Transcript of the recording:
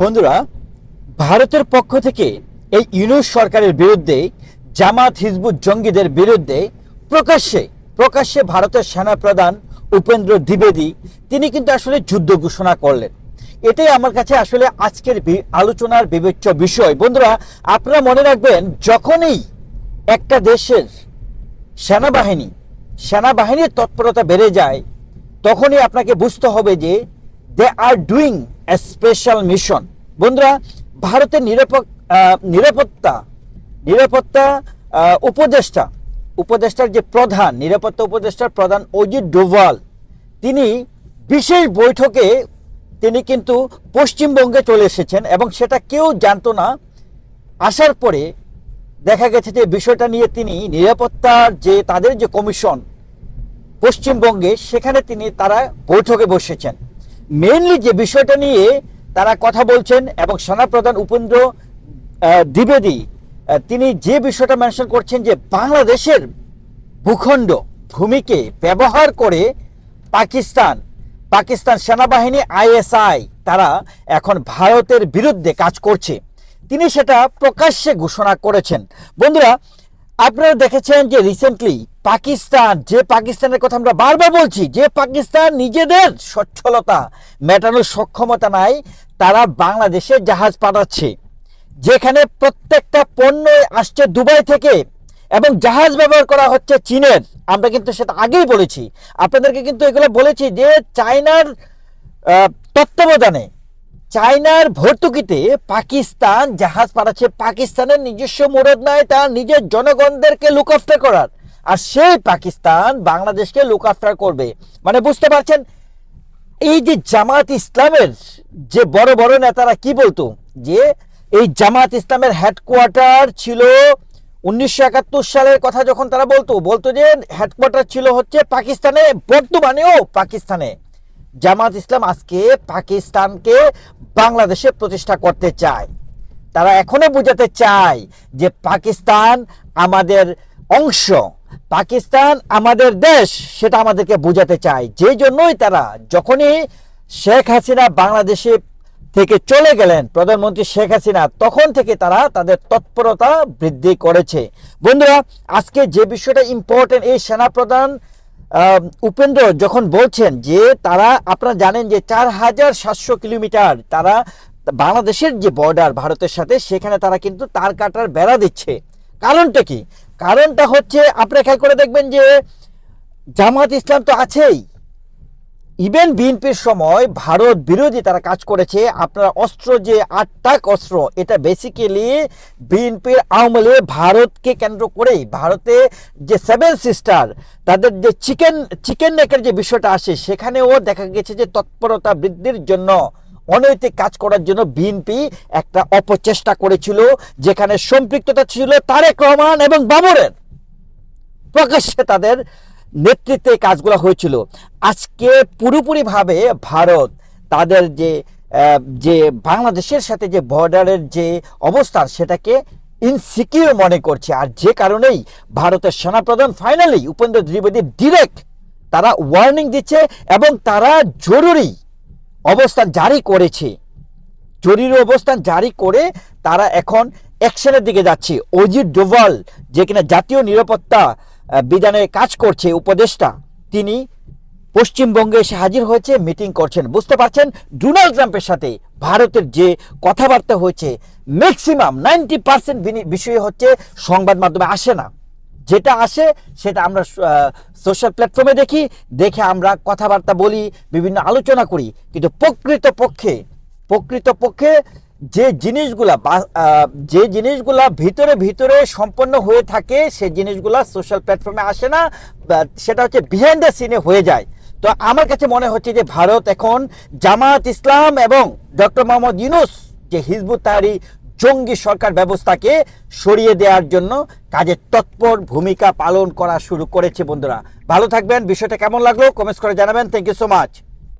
বন্ধুরা, ভারতের পক্ষ থেকে এই ইউনুস সরকারের বিরুদ্ধে, জামাত হিজবুত জঙ্গিদের বিরুদ্ধে প্রকাশ্যে প্রকাশ্যে ভারতের সেনাপ্রধান উপেন্দ্র দ্বিবেদী, তিনি কিন্তু আসলে যুদ্ধ ঘোষণা করলেন। এটাই আমার কাছে আসলে আজকের আলোচনার বিবেচ্য বিষয়। বন্ধুরা, আপনারা মনে রাখবেন, যখনই একটা দেশের সেনাবাহিনী, সেনাবাহিনীর তৎপরতা বেড়ে যায়, তখনই আপনাকে বুঝতে হবে যে they are doing special mission বন্ধুরা, ভারতের নিরাপত্তা নিরাপত্তা উপদেষ্টা, উপদেষ্টার যে প্রধান, নিরাপত্তা উপদেষ্টার প্রধান অজিত ডোভাল, তিনি বিশেষ বৈঠকে তিনি কিন্তু পশ্চিমবঙ্গে চলে এসেছেন এবং সেটা কেউ জানতো না। আসার পরে দেখা গেছে যে বিষয়টা নিয়ে তিনি নিরাপত্তার যে তাদের যে কমিশন পশ্চিমবঙ্গে, সেখানে তিনি তারা বৈঠকে বসেছেন। মেইনলি যে বিষয়টা নিয়ে তারা কথা বলছেন এবং সেনাপ্রধান উপেন্দ্র দ্বিবেদী তিনি যে বিষয়টা মেনশন করছেন যে বাংলাদেশের ভূখণ্ড ভূমিকে ব্যবহার করে পাকিস্তান পাকিস্তান সেনাবাহিনী, আইএসআই তারা এখন ভারতের বিরুদ্ধে কাজ করছে। তিনি সেটা প্রকাশ্যে ঘোষণা করেছেন। বন্ধুরা, আপনারা দেখেছেন যে রিসেন্টলি পাকিস্তান, যে পাকিস্তানের কথা আমরা বারবার বলছি, যে পাকিস্তান নিজেদের সচ্ছলতা মেটানোর সক্ষমতা নাই, তারা বাংলাদেশে জাহাজ পাঠাচ্ছে, যেখানে প্রত্যেকটা পণ্য আসছে দুবাই থেকে, এবং জাহাজ ব্যবহার করা হচ্ছে চীনের। আমরা কিন্তু সেটা আগেই বলেছি। আপনাদেরকে কিন্তু এগুলো বলেছি যে চায়নার তত্ত্বাবধানে, চায়নার ভর্তুকিতে পাকিস্তান জাহাজ পাঠাচ্ছে। পাকিস্তানের নিজস্ব মুরদ নাই, তার নিজের জনগণদেরকে লুক আফটার করার। আর সেই পাকিস্তান বাংলাদেশকে লুক করবে। মানে বুঝতে পারছেন? এই যে জামাত ইসলামের যে বড় বড় নেতারা কি বলতো? যে এই জামাত ইসলামের হেডকোয়ার্টার ছিল উনিশশো একাত্তর সালের কথা যখন তারা বলতো বলতো যে হেডকোয়ার্টার ছিল হচ্ছে পাকিস্তানে, বর্তমানেও পাকিস্তানে। জামাত ইসলাম আজকে পাকিস্তানকে বাংলাদেশে প্রতিষ্ঠা করতে চায়। তারা এখনও বোঝাতে চায় যে পাকিস্তান আমাদের অংশ। পাকিস্তান আমাদের দেশ, সেটা আমাদেরকে বোঝাতে চায়। যেই জন্যই তারা যখনই শেখ হাসিনা বাংলাদেশে থেকে চলে গেলেন, প্রধানমন্ত্রী শেখ হাসিনা, তখন থেকে তারা তাদের তৎপরতা বৃদ্ধি করেছে। বন্ধুরা, আজকে যে বিষয়টা ইম্পর্টেন্ট এই সেনাপ্রধান উপেন্দ্র যখন বলছেন যে তারা, আপনারা জানেন যে চার হাজার সাতশো কিলোমিটার তারা বাংলাদেশের যে বর্ডার ভারতের সাথে, সেখানে তারা কিন্তু তার কাটার বেড়া দিচ্ছে। কারণটা কি? কারণটা হচ্ছে আপনারা খেয়াল করে দেখবেন যে জামাত ইসলাম তো আছেই। ইভেন বিএনপির সময় ভারত বিরোধী তারা কাজ করেছে, আপনার অস্ত্র যে আটটাক অস্ত্র, এটা বেসিক্যালি বিএনপির আওয়ামী ভারতকে কেন্দ্র করেই, ভারতে যে সেভেন সিস্টার তাদের যে চিকেন চিকেন নেকের যে বিষয়টা আসে, সেখানেও দেখা গেছে যে তৎপরতা বৃদ্ধির জন্য অনৈতিক কাজ করার জন্য বিএনপি একটা অপচেষ্টা করেছিল, যেখানে সম্পৃক্ততা ছিল তারেক রহমান এবং বাবরের। প্রকাশ্যে তাদের নেতৃত্বে কাজগুলো হয়েছিল। আজকে পুরোপুরিভাবে ভারত তাদের যে যে বাংলাদেশের সাথে যে বর্ডারের যে অবস্থা সেটাকে ইনসিকিউর মনে করছে। আর যে কারণেই ভারতের সেনাপ্রধান ফাইনালি উপেন্দ্র দ্বিবেদী ডিরেক্ট তারা ওয়ার্নিং দিচ্ছে এবং তারা জরুরি অবস্থান জারি করেছে। জরুরি অবস্থান জারি করে তারা এখন অ্যাকশনের দিকে যাচ্ছে। অজিত ডোভাল, যে কিনা জাতীয় নিরাপত্তা বিধানে কাজ করছে উপদেষ্টা, তিনি পশ্চিমবঙ্গে এসে হাজির হয়েছে, মিটিং করছেন। বুঝতে পারছেন, ডোনাল্ড ট্রাম্পের সাথে ভারতের যে কথাবার্তা হয়েছে ম্যাক্সিমাম নাইনটি পার্সেন্ট বিষয় হচ্ছে সংবাদ মাধ্যমে আসে না। যেটা আসে, সেটা আমরা সোশ্যাল প্ল্যাটফর্মে দেখি, দেখে আমরা কথাবার্তা বলি, বিভিন্ন আলোচনা করি। কিন্তু প্রকৃত পক্ষে প্রকৃত পক্ষে যে জিনিসগুলা যে জিনিসগুলা ভিতরে ভিতরে সম্পন্ন হয়ে থাকে, সে জিনিসগুলা সোশ্যাল প্ল্যাটফর্মে আসে না সেটা হচ্ছে বিহাইন্ড দ্য সিনে হয়ে যায়। তো আমার কাছে মনে হচ্ছে যে ভারত এখন জামাত ইসলাম এবং ডক্টর মোহাম্মদ ইউনুস যে হিজবুত তাহারি জঙ্গি সরকার ব্যবস্থাকে সরিয়ে দেওয়ার জন্য কাজে তৎপর ভূমিকা পালন করা শুরু করেছে বন্ধুরা। ভালো থাকবেন, বিষয়টা কেমন লাগল? কমেন্টস করে জানাবেন। Thank you so much